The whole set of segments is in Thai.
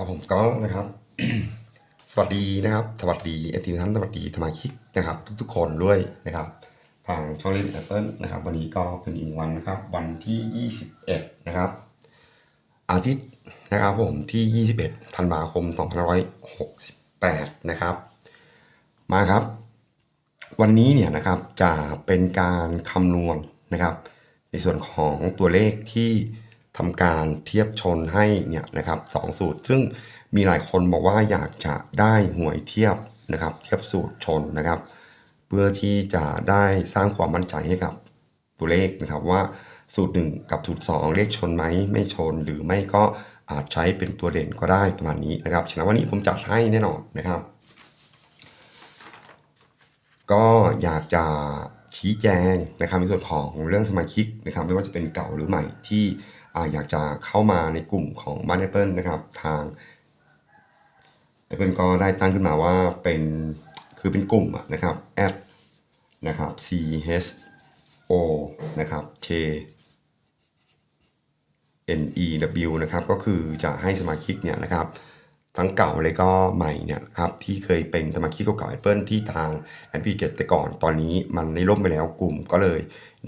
ครับผมก็นะครับ สวัสดีนะครับ สวัสดีเอทีท่านสวัสดีสมาชิกนะครับ ทุกๆคนด้วยนะครับทางช่องเล่นแอปเปิลนะครับ วันนี้ก็เป็นอีกวันนะครับ วันที่ 21 นะครับ อาทิตย์นะครับผมที่ 21 ธันวาคม 2568 นะครับ มาครับ วันนี้เนี่ยนะครับจะเป็นการคำนวณนะครับ ในส่วนของตัวเลขที่ ทำการเทียบชนให้เนี่ยนะครับสองสูตร ซึ่งมีหลายคนบอกว่าอยากจะได้หวยเทียบนะครับ เทียบสูตรชนนะครับ เพื่อที่จะได้สร้างความมั่นใจให้กับตัวเลขนะครับว่าสูตรหนึ่งกับสูตรสองเลขชนไหมไม่ชนหรือไม่ก็อาจใช้เป็นตัวเด่นก็ได้ประมาณนี้นะครับฉะนั้นวันนี้ผมจัดให้แน่นอนนะครับ ก็อยากจะชี้แจงนะครับในส่วนของเรื่องสมาชิกนะครับ ไม่ว่าจะเป็นเก่าหรือใหม่ที่ อยากจะเข้ามาในกลุ่มของบ้านแอปเปิลนะครับทางแอปเปิลก็ได้ตั้งขึ้นมาว่าเป็นคือเป็นกลุ่มนะครับแอดนะครับ C H O นะครับ K N E W นะครับก็คือจะให้สมาชิกเนี่ยนะครับ ทั้งเก่าเลยก็ใหม่เนี่ยครับที่เคยเป็นสมาชิกเก่าๆ Apple ที่ทางแอนพีเกตแต่ก่อนตอนนี้มันได้ล่มไปแล้วกลุ่มก็เลย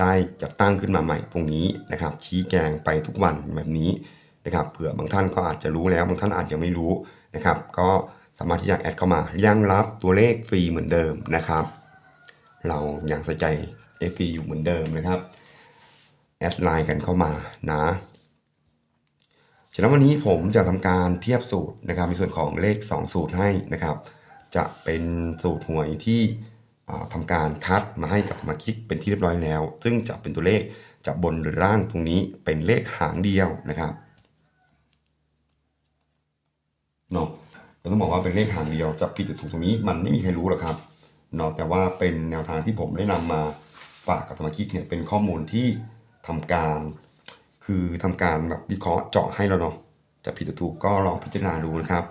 ได้จัดตั้งขึ้นมาใหม่ตรงนี้นะครับ ชี้แจงไปทุกวันแบบนี้นะครับเผื่อบางท่านก็อาจจะรู้แล้วบางท่านอาจจะไม่รู้นะครับ ก็สามารถที่จะแอดเข้ามายังรับตัวเลขฟรีเหมือนเดิมนะครับ เรายังใส่ใจ f ออยู่เหมือนเดิมนะครับแอดไลน์กันเข้ามานะ ฉะนั้นวันนี้ผมจะทำการเทียบสูตรนะครับในส่วนของเลข 2 สูตรให้นะครับ จะเป็นสูตรหวยที่ทำาการคัดมาให้กับสมาชิกเป็นที่เรียบร้อยแล้ว ซึ่งจะเป็นตัวเลขจะบนหรือล่างตรงนี้เป็นเลขหางเดียวนะครับเนาะเราต้องบอกว่าเป็นเลขหางเดียวจะผิดหรือถูกตรงนี้มันไม่มีใครรู้หรอกครับเนาะแต่ว่าเป็นแนวทางที่ผมได้นำมาฝากกับสมาชิกเนี่ยเป็นข้อมูลที่ทำการ คือทำการแบบวิเคราะห์เจาะให้แล้วเนาะจะผิดหรือถูกก็ลองพิจารณาดูนะครับ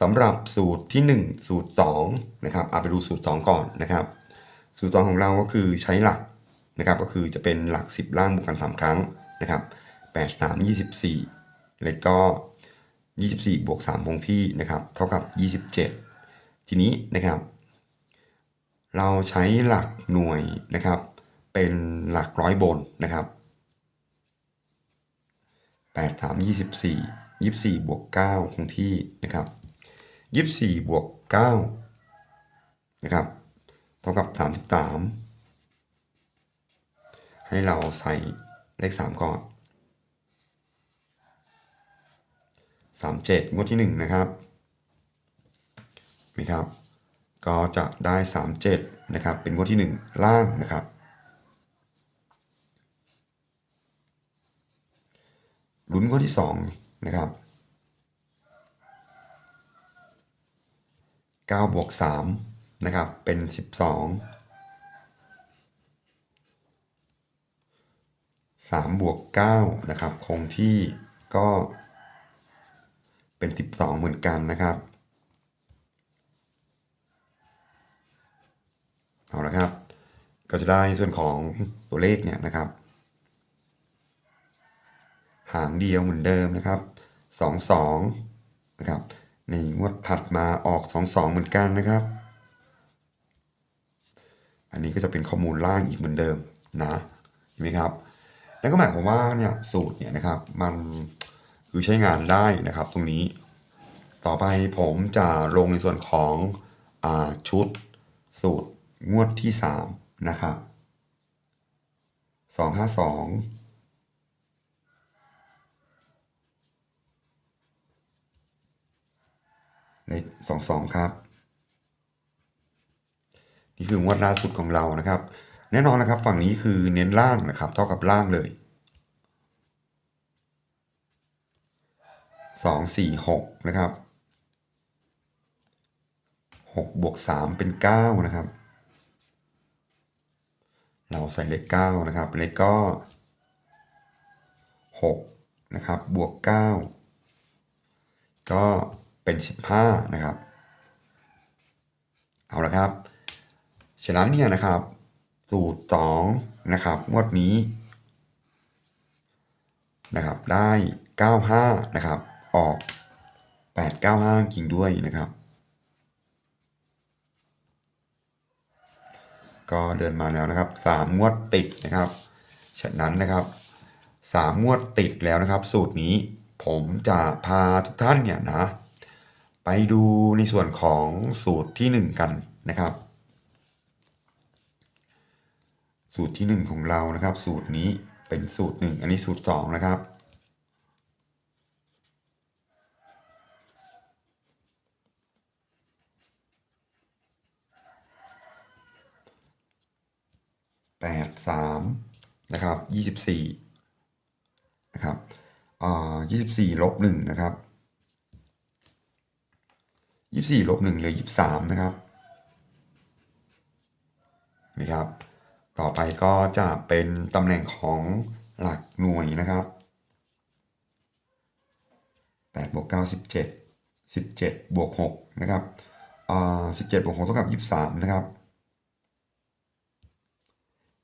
สำหรับสูตรที่ 1 สูตร2นะครับเอาไปดูสูตร 2 ก่อนนะครับ สูตร 2 ของเราก็คือใช้หลักนะครับ ก็คือจะเป็นหลัก 10 ล่างบวกกัน 3 ครั้งนะครับ8 3 24 แล้วก็ 24 บวก3คงที่นะครับ เท่ากับ 27 ทีนี้นะครับ เราใช้หลักหน่วยนะครับ เป็นหลักร้อยบนนะครับ แปดสามยี่สิบสี่ยี่สี่บวกเก้าคงที่นะครับยี่สี่บวกเก้านะครับ เท่ากับสามสิบสามให้เราใส่เลขสามก่อนสามเจ็ดงวดที่หนึ่งนะครับนะครับ ก็จะได้สามเจ็ดนะครับ เป็นงวดที่หนึ่งล่างนะครับ ลุ้นข้อที่สองนะครับเก้าบวกสามนะครับ เป็นสิบสองสามบวกเก้านะครับ คงที่ก็เป็นสิบสองเหมือนกันนะครับ เอาละครับ ก็จะได้ส่วนของตัวเลขเนี่ยนะครับ หางเดียวเหมือนเดิมนะครับสองสองนะครับในงวดถัดมาออกสองสองเหมือนกันนะครับ อันนี้ก็จะเป็นข้อมูลล่างอีกเหมือนเดิมนะเห็นไหมครับ แล้วก็หมายความว่าเนี่ยสูตรเนี่ยนะครับมันคือใช้งานได้นะครับตรงนี้ ต่อไปผมจะลงในส่วนของอชุดสูตร งวดที่ 3 นะครับ252 ในสองสองครับ นี่คืองวดล่าสุดของเรานะครับ แน่นอนนะครับฝั่งนี้คือเน้นล่างนะครับ เท่ากับล่างเลยสองสี่หกนะครับหกบวกสามเป็นเก้านะครับ เราใส่เลขเก้านะครับเลขก็หกนะครับบวกเก้าก็ เป็นสิบห้านะครับ เอาละครับ ฉะนั้นเนี่ยนะครับ สูตรสองนะครับงวดนี้นะครับได้เก้าห้านะครับ ออกแป8 9 5 จริงด้วยนะครับ ก็เดินมาแล้วนะครับสามงวดติดนะครับ ฉะนั้นนะครับสามงวดติดแล้วนะครับ สูตรนี้ผมจะพาทุกท่านเนี่ยนะ ดูในส่วนของสูตรที่หนึ่งกันนะครับ สูตรที่หนึ่งของเรานะครับ สูตรนี้เป็นสูตรหนึ่งอันนี้สูตรสองนะครับ แปดสามนะครับยี่สิบสี่นะครับอ่ายี่สิบสี่ลบหนึ่งนะครับ ยี่สี่ลบหนึ่งเหลือยี่สามนะครับนะครับ ต่อไปก็จะเป็นตำแหน่งของหลักหน่วยนะครับแปดบวกเก้าสิบเจ็ดสิบเจ็ดบวกหกนะครับอ่าสิบเจ็ดบวกหกเท่ากับยี่สามนะครับ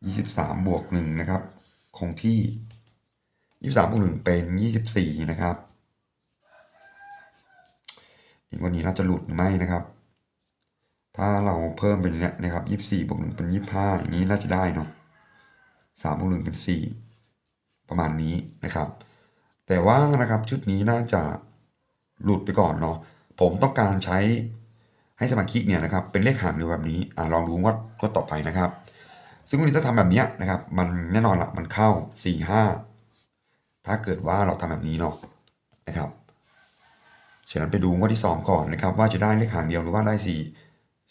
ยี่สิบสามบวกหนึ่งนะครับ คงที่ยี่สามบวกหนึ่งเป็นยี่สิบสี่นะครับ อีกวันนี้น่าจะหลุดหรือไม่นะครับ ถ้าเราเพิ่มเป็นเนี้ยนะครับยี่สี่บวกหนึ่งเป็นยี่ห้าอย่างนี้น่าจะได้เนาะสามบวกหนึ่งเป็นสี่ประมาณนี้นะครับ แต่ว่านะครับชุดนี้น่าจะหลุดไปก่อนเนาะผมต้องการใช้ให้สมาชิกเนี่ยนะครับเป็นเลขหางเดียวแบบนี้อ่าลองดูว่าก็ต่อไปนะครับ ซึ่งวันนี้ถ้าทำแบบเนี้ยนะครับ มันแน่นอนละมันเข้าสี่ห้าถ้าเกิดว่าเราทำแบบนี้เนาะนะครับ ฉะนั้นไปดูงว่าที่สองก่อนนะครับ ว่าจะได้เลขหางเดียวหรือว่าได้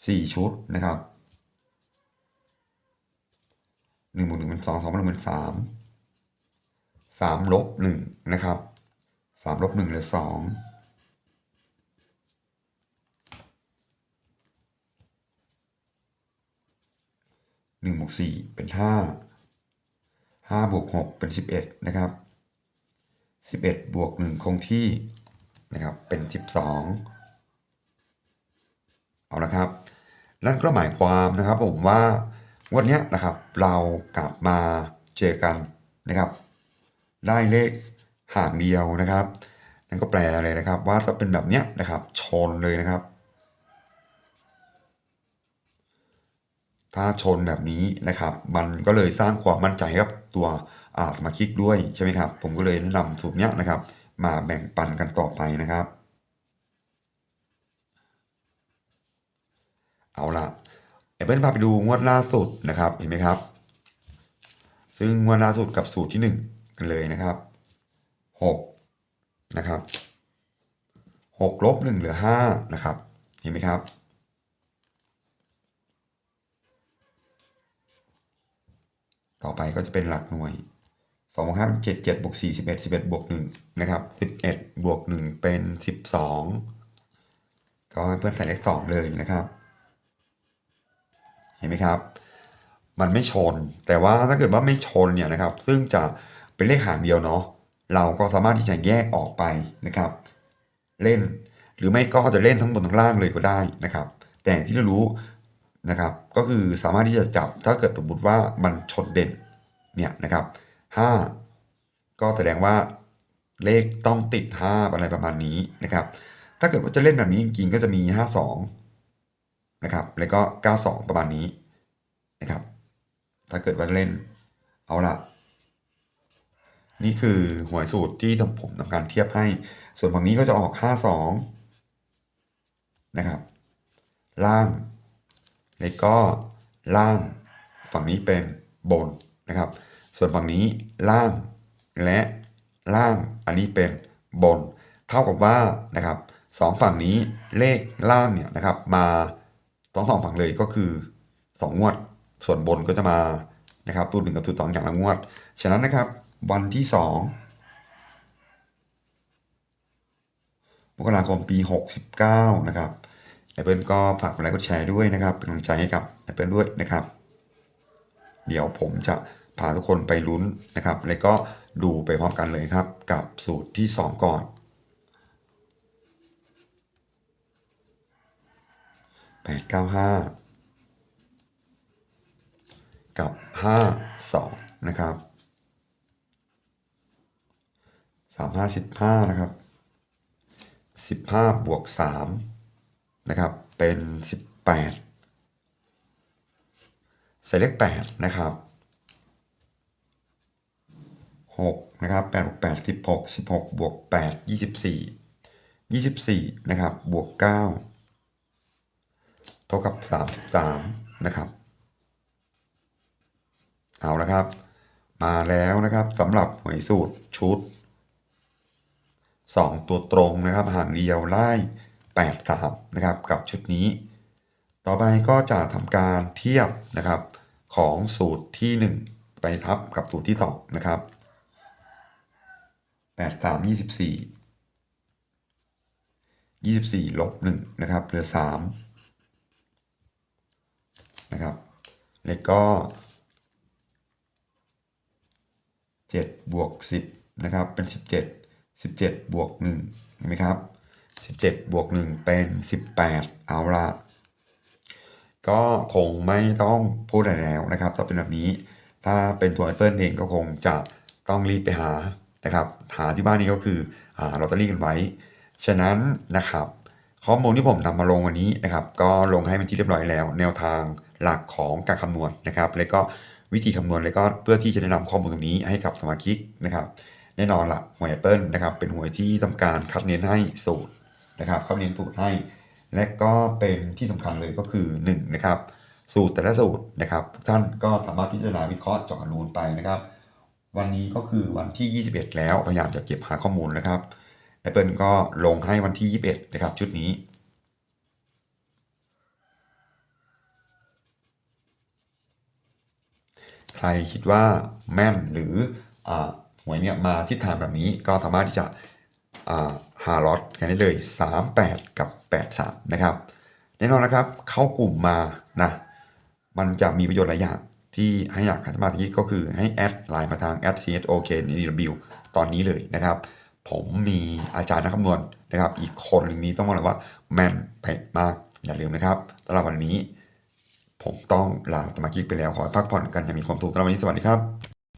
สี่ชุดนะครับหนึ่งบวกหนึ่งเป็นสองสองบวกหนึ่งเป็นสามสามลบหนึ่งนะครับสามลบหนึ่งเหลือสองหนึ่งบวกสี่เป็นห้าห้าบวกหกเป็นสิบเอ็ดนะครับสิบเอ็ดบวกหนึ่งคงที่ นะครับเป็นสิบสองเอาละครับ นั่นก็หมายความนะครับผมว่าวันนี้นะครับ เรากลับมาเจอกันนะครับ ได้เลขหางเดียวนะครับ นั่นก็แปลเลยนะครับ ว่าถ้าเป็นแบบเนี้ยนะครับ ชนเลยนะครับ ถ้าชนแบบนี้นะครับ มันก็เลยสร้างความมั่นใจให้กับตัวสมาชิกด้วยใช่ไหมครับ ผมก็เลยแนะนำสูตรเนี้ยนะครับ มาแบ่งปันกันต่อไปนะครับ เอาละเอเปิลพาไปดูงวดล่าสุดนะครับเห็นไหมครับ ซึ่งงวดล่าสุดกับสูตรที่หนึ่งกันเลยนะครับหกนะครับหกลบหนึ่งเหลือห้านะครับเห็นไหมครับต่อไปก็จะเป็นหลักหน่วย สองบวกห้าเป็นเจ็ดเจ็ดบวกสี่สิบเอ็ดสิบเอ็ดบวกหนึ่งนะครับสิบเอ็ดบวกหนึ่งเป็นสิบสองก็ให้เพื่อนใส่เลขสองเลยนะครับ เห็นไหมครับ มันไม่ชน แต่ว่าถ้าเกิดว่าไม่ชนเนี่ยนะครับ ซึ่งจะเป็นเลขหางเดียวเนาะ เราก็สามารถที่จะแยกออกไปนะครับ เล่น หรือไม่ก็จะเล่นทั้งบนทั้งล่างเลยก็ได้นะครับ แต่ที่เรารู้นะครับ ก็คือสามารถที่จะจับถ้าเกิดสมมติว่ามันชนเด่นเนี่ยนะครับ ห้าก็แสดงว่าเลขต้องติดห้าอะไรประมาณนี้นะครับ ถ้าเกิดว่าจะเล่นแบบนี้จริงๆก็จะมีห้าสองนะครับ แล้วก็เก้าสองประมาณนี้นะครับ ถ้าเกิดว่าเล่นเอาละนี่คือหวยสูตรที่ผมทำการเทียบให้ ส่วนฝั่งนี้ก็จะออกห้าสองนะครับ ล่าง แล้วก็ล่าง ฝั่งนี้เป็นบนนะครับ ส่วนฝั่งนี้ล่างและล่างอันนี้เป็นบน เท่ากับว่านะครับสองฝั่งนี้เลขล่างเนี่ยนะครับ มาต้องสองฝั่งเลยก็คือสองงวด ส่วนบนก็จะมานะครับตัวหนึ่งกับตัวสองอย่างละงวด ฉะนั้นนะครับวันที่สองมกราคมปีหกสิบเก้านะครับแอปเปิลก็ฝากกดไลค์กดแชร์ด้วยนะครับ เป็นกำลังใจให้กับแอปเปิลด้วยนะครับ เดี๋ยวผมจะ พาทุกคนไปลุ้นนะครับ แล้วก็ดูไปพร้อมกันเลยครับ กับสูตรที่ 2 ก่อน 895 กับ 52 นะครับ 3515 นะครับสิบห้าบวกสามนะครับ เป็นสิบแปดใส่เลขแปดนะครับ หกนะครับแปดบวกแปดสิบหกสิบหกบวกแปดยี่สิบสี่ยี่สิบสี่นะครับบวกเก้าเท่ากับสามสามนะครับ เอาละครับ มาแล้วนะครับสำหรับหวยสูตรชุดสองตัวตรงนะครับหางเดียวไล่แปดสามนะครับกับชุดนี้ ต่อไปก็จะทำการเทียบนะครับของสูตรที่หนึ่งไปทับกับสูตรที่สองนะครับ แปดสามยี่สิบสี่ยี่สิบสี่ลบหนึ่งนะครับเหลือสามนะครับ แล้วก็เจ็ดบวกสิบนะครับเป็นสิบเจ็ดสิบเจ็ดบวกหนึ่งเห็นไหมครับสิบเจ็ดบวกหนึ่งเป็นสิบแปดเอาละก็คงไม่ต้องพูดอะไรแล้วนะครับถ้าเป็นแบบนี้ ถ้าเป็นตัว Apple เองก็คงจะต้องรีบไปหา นะครับหาที่บ้านนี้ก็คือหาลอตเตอรี่กันไว้ ฉะนั้นนะครับข้อมูลที่ผมนำมาลงวันนี้นะครับก็ลงให้เป็นที่เรียบร้อยแล้ว แนวทางหลักของการคำนวณนะครับ แล้วก็วิธีคำนวณแล้วก็เพื่อที่จะแนะนำข้อมูลตรงนี้ให้กับสมาชิกนะครับแน่นอนละหวยแอปเปิลนะครับเป็นหวยที่ทำการคัดเน้นให้สูตรนะครับคัดเน้นสูตรให้ และก็เป็นที่สำคัญเลยก็คือ1นะครับสูตรแต่ละสูตรนะครับทุกท่านก็สามารถพิจารณาวิเคราะห์เจาะรูนไปนะครับ วันนี้ก็คือวันที่ 21 แล้วพยายามจะเก็บหาข้อมูลนะครับ Apple ก็ลงให้วันที่ 21 นะครับ ชุดนี้ ใครคิดว่าแม่นหรืออหวยเนี่ยมาทิศทางแบบนี้ก็สามารถที่จะหาล็อตกันได้เลย 38 กับ 83 นะครับ แน่นอนนะครับ เข้ากลุ่มมานะมันจะมีประโยชน์หลายอย่าง ที่ให้อยากให้สมาชิกก็คือให้แอดไลน์มาทาง s c h o k n w ตอนนี้เลยนะครับ ผมมีอาจารย์นักคำนวณนะครับ อีกคนหนึ่งนี้ต้องบอกเลยว่าแม่นไปมากอย่าลืมนะครับสำหรับวันนี้ ผมต้องลาสมาชิกไปแล้วขอพักผ่อนกันอย่างมีความสุขสำหรับวันนี้สวัสดีครับ